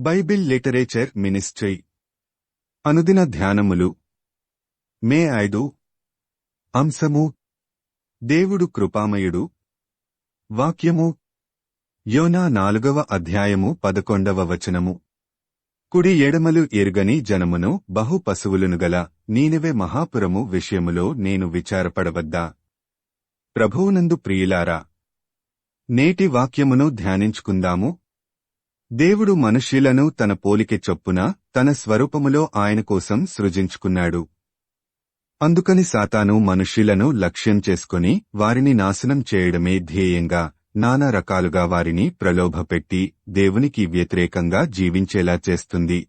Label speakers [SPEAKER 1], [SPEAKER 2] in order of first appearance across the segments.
[SPEAKER 1] Bible literature ministry. అనుదిన ధ్యానములు. మే ఐదు. అంశము. దేవుడు కృపామయుడు. వాక్యము. యోనా నాలుగవ అధ్యాయము పదకొండవ వచనము. కుడి ఎడమలు ఎరుగని జనమును బహు పశువులను గల నీనివే మహాపురము విషయములో నేను విచారపడవద్దా? ప్రభువునందు ప్రియులారా నేటి వాక్యమును ధ్యానించుకుందాము. దేవుడు మనుష్యులను తన పోలిక చొప్పున తన స్వరూపములో ఆయన కోసం సృజించుకున్నాడు. అందుకని సాతాను మనుష్యులను లక్ష్యం చేసుకుని వారిని నాశనం చేయడమే ధ్యేయంగా నానా రకాలుగా వారిని ప్రలోభపెట్టి దేవునికి వ్యతిరేకంగా జీవించేలా చేస్తుంది.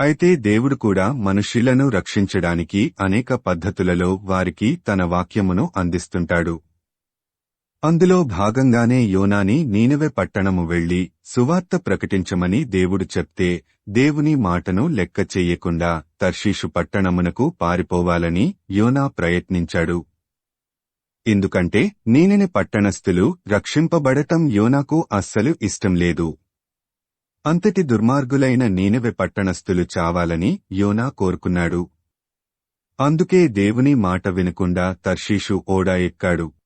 [SPEAKER 1] అయితే దేవుడు కూడా మనుష్యులను రక్షించడానికి అనేక పద్ధతులలో వారికి తన వాక్యమును అందిస్తుంటాడు. అందులో భాగంగానే యోనాని నీనవె పట్టణము వెళ్ళి సువార్త ప్రకటించమని దేవుడు చెప్తే దేవుని మాటను లెక్క చెయ్యకుండా తర్షీషు పట్టణమునకు పారిపోవాలని యోనా ప్రయత్నించాడు. ఎందుకంటే నీనని పట్టణస్థులు రక్షింపబడటం యోనాకు అస్సలు ఇష్టం లేదు. అంతటి దుర్మార్గులైన నీనవె పట్టణస్థులు చావాలని యోనా కోరుకున్నాడు. అందుకే దేవుని మాట వినకుండా తర్షీషు ఓడా ఎక్కాడు.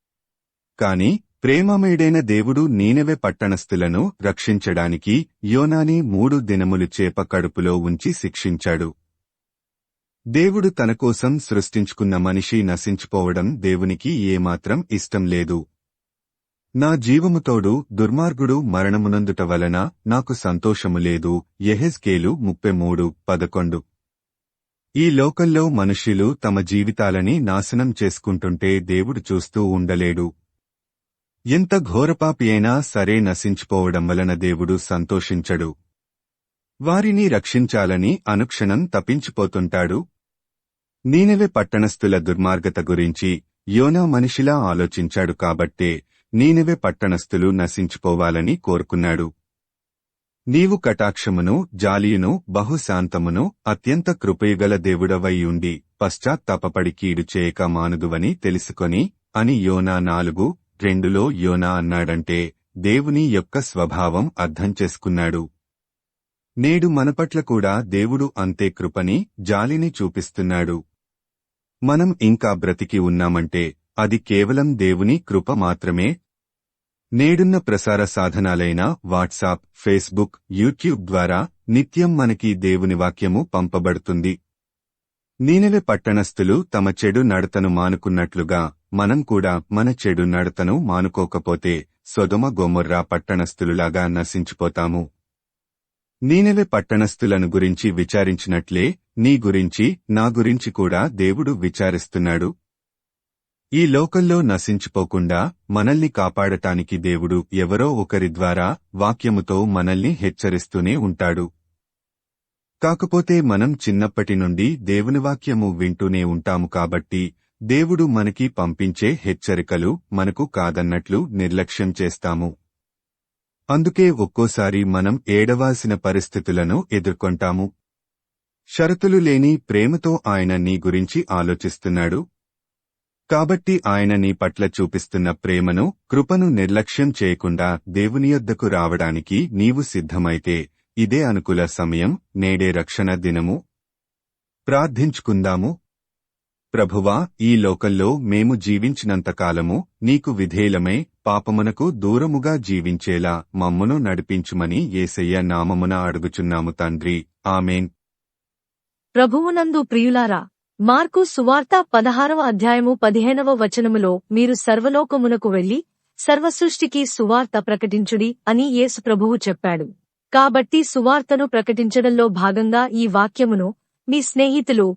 [SPEAKER 1] కాని ప్రేమమేడైన దేవుడు నీనెవె పట్టణస్థులను రక్షించడానికి యోనాని మూడు దినములు చేప కడుపులో ఉంచి శిక్షించాడు. దేవుడు తనకోసం సృష్టించుకున్న మనిషి నశించిపోవడం దేవునికి ఏమాత్రం ఇష్టం లేదు. నా జీవముతోడు దుర్మార్గుడు మరణమునందుట వలన నాకు సంతోషము లేదు. యెహెజ్కేలు ముప్పై మూడు పదకొండు. ఈ లోకంలో మనుష్యులు తమ జీవితాలని నాశనం చేసుకుంటుంటే దేవుడు చూస్తూ ఉండలేడు. ఎంత ఘోరపాపి అయినా సరే నశించిపోవడం వలన దేవుడు సంతోషించడు. వారిని రక్షించాలని అనుక్షణం తప్పించిపోతుంటాడు నీనెవె పట్టణస్థుల దుర్మార్గత గురించి యోనా మనిషిలా ఆలోచించాడు కాబట్టే నీనెవె పట్టణస్థులు నశించిపోవాలని కోరుకున్నాడు. నీవు కటాక్షమును జాలియును బహుశాంతమును అత్యంత కృపయుగల దేవుడవైయుండి పశ్చాత్తాపపడి కీడు చేయక మానుదువని తెలుసుకొని అని యోనా నాలుగు రెండులో యోనా అన్నాడంటే దేవుని యొక్క స్వభావం అర్థం చేసుకున్నాడు. నేడు మనపట్ల కూడా దేవుడు అంతే కృపని జాలిని చూపిస్తున్నాడు. మనం ఇంకా బ్రతికి ఉన్నామంటే అది కేవలం దేవుని కృప మాత్రమే. నేడున్న ప్రసార సాధనాలైన వాట్సాప్ ఫేస్బుక్ యూట్యూబ్ ద్వారా నిత్యం మనకి దేవుని వాక్యము పంపబడుతుంది. నీనెవె పట్టణస్థులు తమ చెడు నడతను మానుకున్నట్లుగా మనం కూడా మన చెడు నడతను మానుకోకపోతే సొదమ గోమొర్రా పట్టణస్థులులాగా నశించిపోతాము. నీనెవె పట్టణస్థులను గురించి విచారించినట్లే నీ గురించి నా గురించి కూడా దేవుడు విచారిస్తున్నాడు. ఈ లోకంలో నశించిపోకుండా మనల్ని కాపాడటానికి దేవుడు ఎవరో ఒకరి ద్వారా వాక్యముతో మనల్ని హెచ్చరిస్తూనే ఉంటాడు. కాకపోతే మనం చిన్నప్పటి నుండి దేవుని వాక్యము వింటూనే ఉంటాము కాబట్టి దేవుడు మనకి పంపించే హెచ్చరికలు మనకు కాదన్నట్లు నిర్లక్ష్యం చేస్తాము. అందుకే ఒక్కోసారి మనం ఏడవాల్సిన పరిస్థితులను ఎదుర్కొంటాము. షరతులు లేని ప్రేమతో ఆయన నీ గురించి ఆలోచిస్తున్నాడు. కాబట్టి ఆయన నీ పట్ల చూపిస్తున్న ప్రేమను కృపను నిర్లక్ష్యం చేయకుండా దేవుని యొద్దకు రావడానికి నీవు సిద్ధమైతే ఇదే అనుకూల సమయం నేడే రక్షణ దినము. ప్రార్థించుకుందాము. ప్రభువా ఈ లోకంలో మేము జీవించినంతకాలము నీకు విధేలమే పాపమునకు దూరముగా జీవించేలా మమ్మును నడిపించుమని ఏసయ్య నామమున అడుగుచున్నాము తండ్రి. ఆమెన్.
[SPEAKER 2] ప్రభువునందు ప్రియులారా మార్కు సువార్త పదహారవ అధ్యాయము పదిహేనవ వచనములో మీరు సర్వలోకమునకు వెళ్ళి సర్వసృష్టికి సువార్త ప్రకటించుడి అని యేసు ప్రభువు చెప్పాడు. కాబట్టి సువార్తను ప్రకటించడంలో భాగంగా ఈ వాక్యమును మీ స్నేహితులు